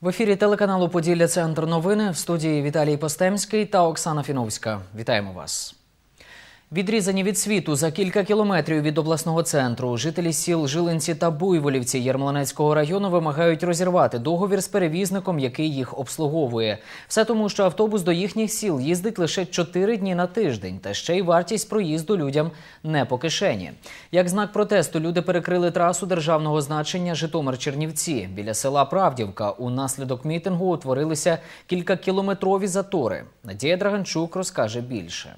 В ефірі телеканалу Поділля Центр новини в студії Віталій Постемський та Оксана Фіновська. Вітаємо вас. Відрізані від світу за кілька кілометрів від обласного центру. Жителі сіл Жилинці та Буйволівці Єрмолинецького району вимагають розірвати договір з перевізником, який їх обслуговує. Все тому, що автобус до їхніх сіл їздить лише 4 дні на тиждень, та ще й вартість проїзду людям не по кишені. Як знак протесту, люди перекрили трасу державного значення Житомир-Чернівці. Біля села Правдівка унаслідок мітингу утворилися кількакілометрові затори. Надія Драганчук розкаже більше.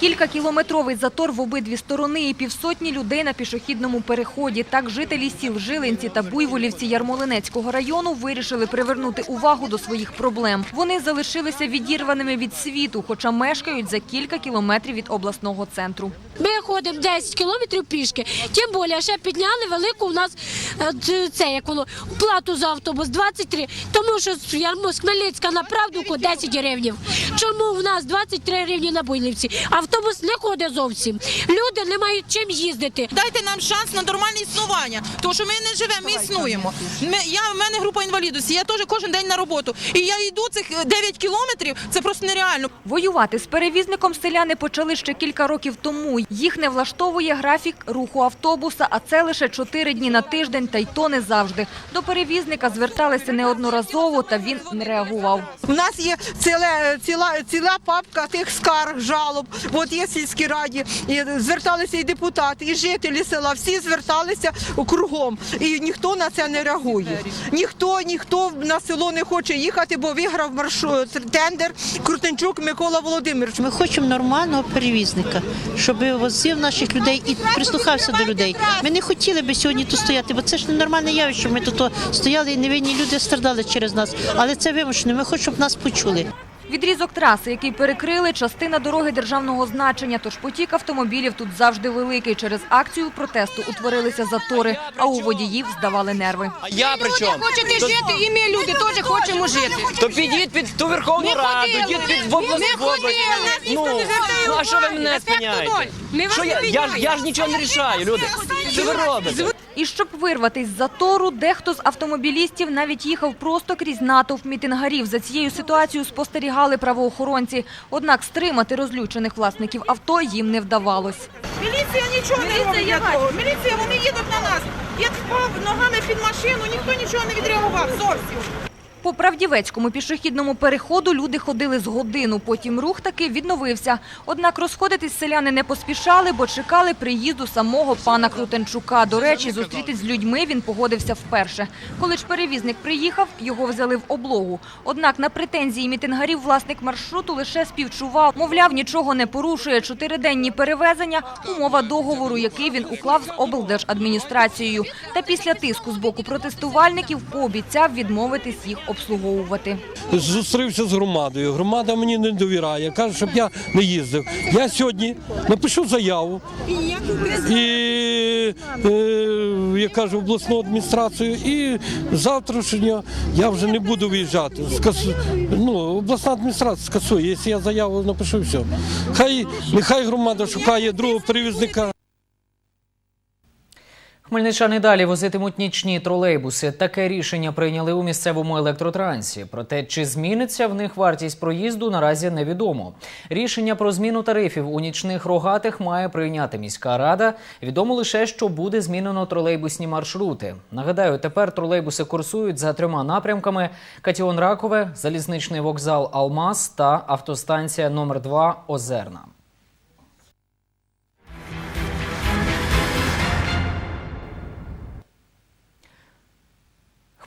Кількакілометровий затор в обидві сторони і півсотні людей на пішохідному переході. Так жителі сіл Жилинці та Буйволівці Ярмолинецького району вирішили привернути увагу до своїх проблем. Вони залишилися відірваними від світу, хоча мешкають за кілька кілометрів від обласного центру. Ми ходимо 10 кілометрів пішки. Тим більше ще підняли велику у нас е, це як воно плату за автобус 23, тому що з Хмельницька на Правдуку 10 гривнів. Чому в нас 23 гривні на Буйлівці? Автобус не ходить зовсім. Люди не мають чим їздити. Дайте нам шанс на нормальне існування, тому що ми не живемо, ми існуємо. Ми, я, в мене група інвалідності, я теж кожен день на роботу. І я йду цих 9 кілометрів, це просто нереально. Воювати з перевізником селяни почали ще кілька років тому. Їх не влаштовує графік руху автобуса, а це лише чотири дні на тиждень, та й то не завжди. До перевізника зверталися неодноразово, та він не реагував. У нас є ціле, ціла, ціла папка тих скарг, жалоб. От є сільські раді, і зверталися і депутати, і жителі села. Всі зверталися кругом. І ніхто на це не реагує. Ніхто, ніхто на село не хоче їхати, бо виграв маршрут тендер Крутенчук Микола Володимирович. Ми хочемо нормального перевізника, щоб возив наших людей і прислухався до людей. Ми не хотіли би сьогодні тут стояти, бо це ж ненормальне явище. щоб Ми тут стояли і невинні люди страждали через нас. Але це вимушено. Ми хочемо, щоб нас почули. Відрізок траси, який перекрили, частина дороги державного значення, тож потік автомобілів тут завжди великий. Через акцію протесту утворилися затори, а у водіїв здавали нерви. А я при чому? Хочете жити, і ми люди теж хочемо жити. То підіть під ту Верховну Раду, йдіть під в область. Область. Ну, а що ви мене спиняєте? Що я, ж, я ж нічого не рішаю, люди. Що ви робите? І щоб вирватись з затору, дехто з автомобілістів навіть їхав просто крізь натовп мітингарів. За цією ситуацією спостерігали правоохоронці. Однак стримати розлючених власників авто їм не вдавалось. Міліція нічого не робить для того. Міліція, вони їдуть на нас. Я впав ногами під машину, ніхто нічого не відреагував зовсім. По правдівецькому пішохідному переходу люди ходили з годину, потім рух таки відновився. Однак розходитись селяни не поспішали, бо чекали приїзду самого пана Крутенчука. До речі, зустрітись з людьми він погодився вперше. Коли ж перевізник приїхав, його взяли в облогу. Однак на претензії мітингарів власник маршруту лише співчував. Мовляв, нічого не порушує. Чотириденні перевезення – умова договору, який він уклав з облдержадміністрацією. Та після тиску з боку протестувальників пообіцяв відмовитись їх обслуговувати. зустрівся з громадою. Громада мені не довіряє, каже, щоб я не їздив. Я сьогодні напишу заяву і е, я кажу обласну адміністрацію, і завтрашнього я вже не буду виїжджати. Скасу, ну, обласна адміністрація скасує. Якщо я заяву напишу, все. Хай нехай громада шукає другого перевізника. Хмельничани далі возитимуть нічні тролейбуси. Таке рішення прийняли у місцевому електротрансі. Проте чи зміниться в них вартість проїзду, наразі невідомо. Рішення про зміну тарифів у нічних рогатих має прийняти міська рада. Відомо лише, що буде змінено тролейбусні маршрути. Нагадаю, тепер тролейбуси курсують за трьома напрямками: Катіон Ракове, залізничний вокзал Алмаз та автостанція номер 2 Озерна.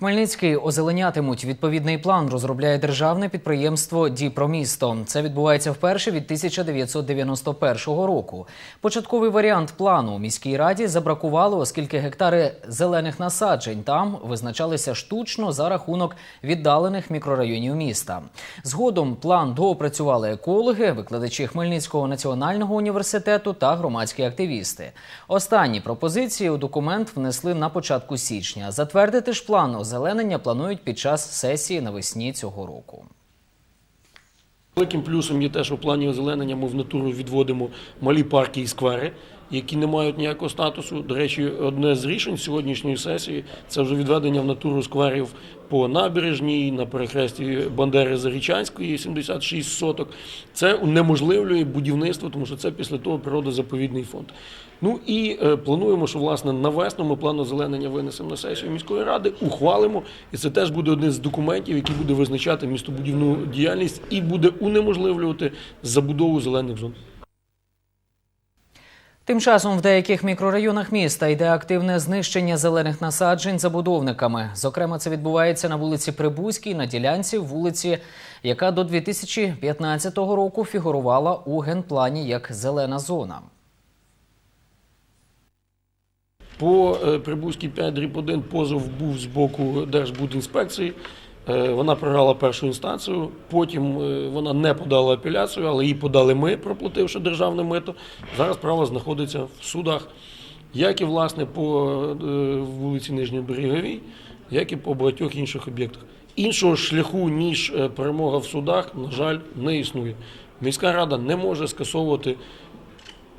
Хмельницький озеленятимуть. Відповідний план розробляє державне підприємство Діпромісто. Це відбувається вперше від 1991 року. Початковий варіант плану міській раді забракувало, оскільки гектари зелених насаджень там визначалися штучно за рахунок віддалених мікрорайонів міста. Згодом план доопрацювали екологи, викладачі Хмельницького національного університету та громадські активісти. Останні пропозиції у документ внесли на початку січня. Затвердити ж план озеленення планують під час сесії навесні цього року. Великим плюсом є те, що в плані озеленення ми в натуру відводимо малі парки і сквери. Які не мають ніякого статусу. До речі, одне з рішень сьогоднішньої сесії це вже відведення в натуру скверів по набережній на перехресті Бандери Зарічанської 76 соток. Це унеможливлює будівництво, тому що це після того природозаповідний фонд. Ну і е, плануємо, що власне на весну ми план озеленення винесемо на сесію міської ради, ухвалимо, і це теж буде один з документів, який буде визначати містобудівну діяльність і буде унеможливлювати забудову зелених зон. Тим часом в деяких мікрорайонах міста йде активне знищення зелених насаджень забудовниками. Зокрема, це відбувається на вулиці Прибузькій, на ділянці вулиці, яка до 2015 року фігурувала у генплані як зелена зона. По е, Прибузькій 5 дріб 1 позов був з боку Держбудінспекції. Е, Вона програла першу інстанцію, потім е, вона не подала апеляцію, але її подали ми, проплативши державне мито. Зараз справа знаходиться в судах, як і власне по е, вулиці Нижньобереговій, як і по багатьох інших об'єктах. Іншого шляху, ніж перемога в судах, на жаль, не існує. Міська рада не може скасовувати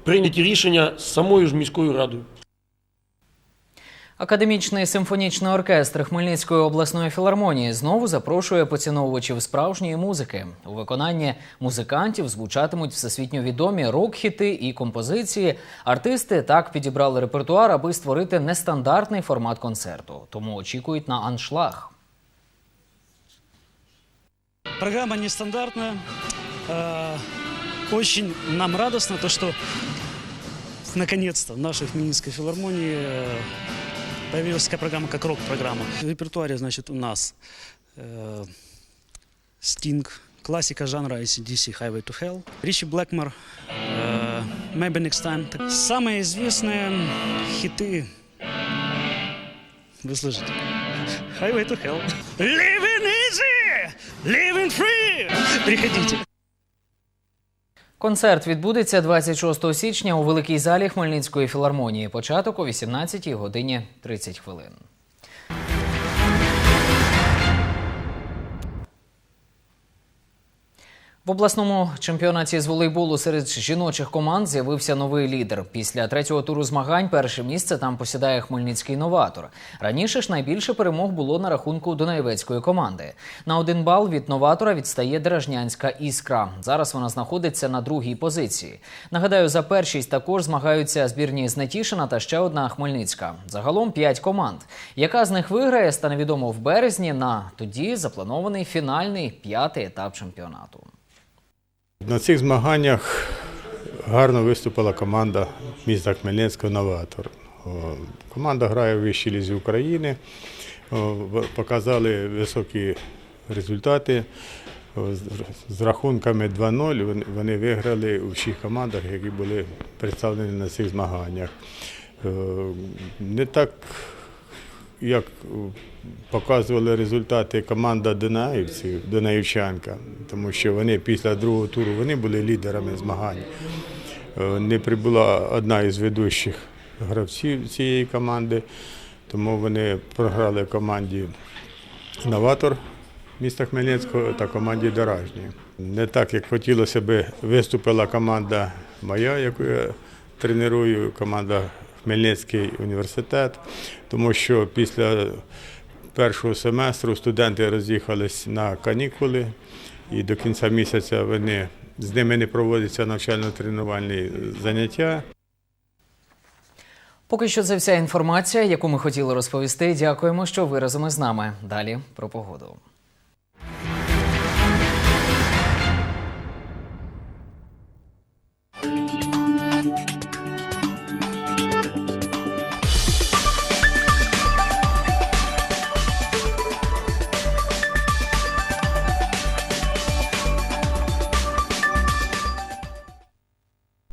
прийняті рішення самою ж міською радою. Академічний симфонічний оркестр Хмельницької обласної філармонії знову запрошує поціновувачів справжньої музики. У виконанні музикантів звучатимуть всесвітньо відомі рок-хіти і композиції. Артисти так підібрали репертуар, аби створити нестандартний формат концерту. Тому очікують на аншлаг. Программа нестандартная. Э, Очень нам радостно то, что наконец-то в нашей Хмельницкой филармонии э, появилась такая программа, как рок-программа. В репертуаре, значит, у нас э, Sting, классика жанра ACDC Highway to Hell, Ричи Блэкмор, э, Maybe Next Time. Самые известные хиты вы слышите? Highway to Hell. Living easy, living free. Приходите. Концерт відбудеться 26 січня у великій залі Хмельницької філармонії. Початок о 18 годині 30 хвилин. В обласному чемпіонаті з волейболу серед жіночих команд з'явився новий лідер. Після третього туру змагань перше місце там посідає хмельницький новатор. Раніше ж найбільше перемог було на рахунку Дунаєвецької команди. На один бал від новатора відстає Дражнянська іскра. Зараз вона знаходиться на другій позиції. Нагадаю, за першість також змагаються збірні з Нетішина та ще одна Хмельницька. Загалом п'ять команд. Яка з них виграє, стане відомо в березні на тоді запланований фінальний п'ятий етап чемпіонату. На цих змаганнях гарно виступила команда міста Хмельницького Новатор. Команда грає в вищій лізі України, показали високі результати. З- рахунками 2-0 вони- виграли у всіх командах, які були представлені на цих змаганнях. Не так як е, показували результати команда Дунаївців, Дунаївчанка, тому що вони після другого туру вони були лідерами змагань. Е, Не прибула одна із ведущих гравців цієї команди, тому вони програли команді Новатор міста Хмельницького та команді Доражні. Не так, як хотілося би, виступила команда моя, яку я треную, команда Хмельницький університет, тому що після першого семестру студенти роз'їхались на канікули, і до кінця місяця вони з ними не проводяться навчально-тренувальні заняття. Поки що це вся інформація, яку ми хотіли розповісти. Дякуємо, що ви разом із нами. Далі про погоду.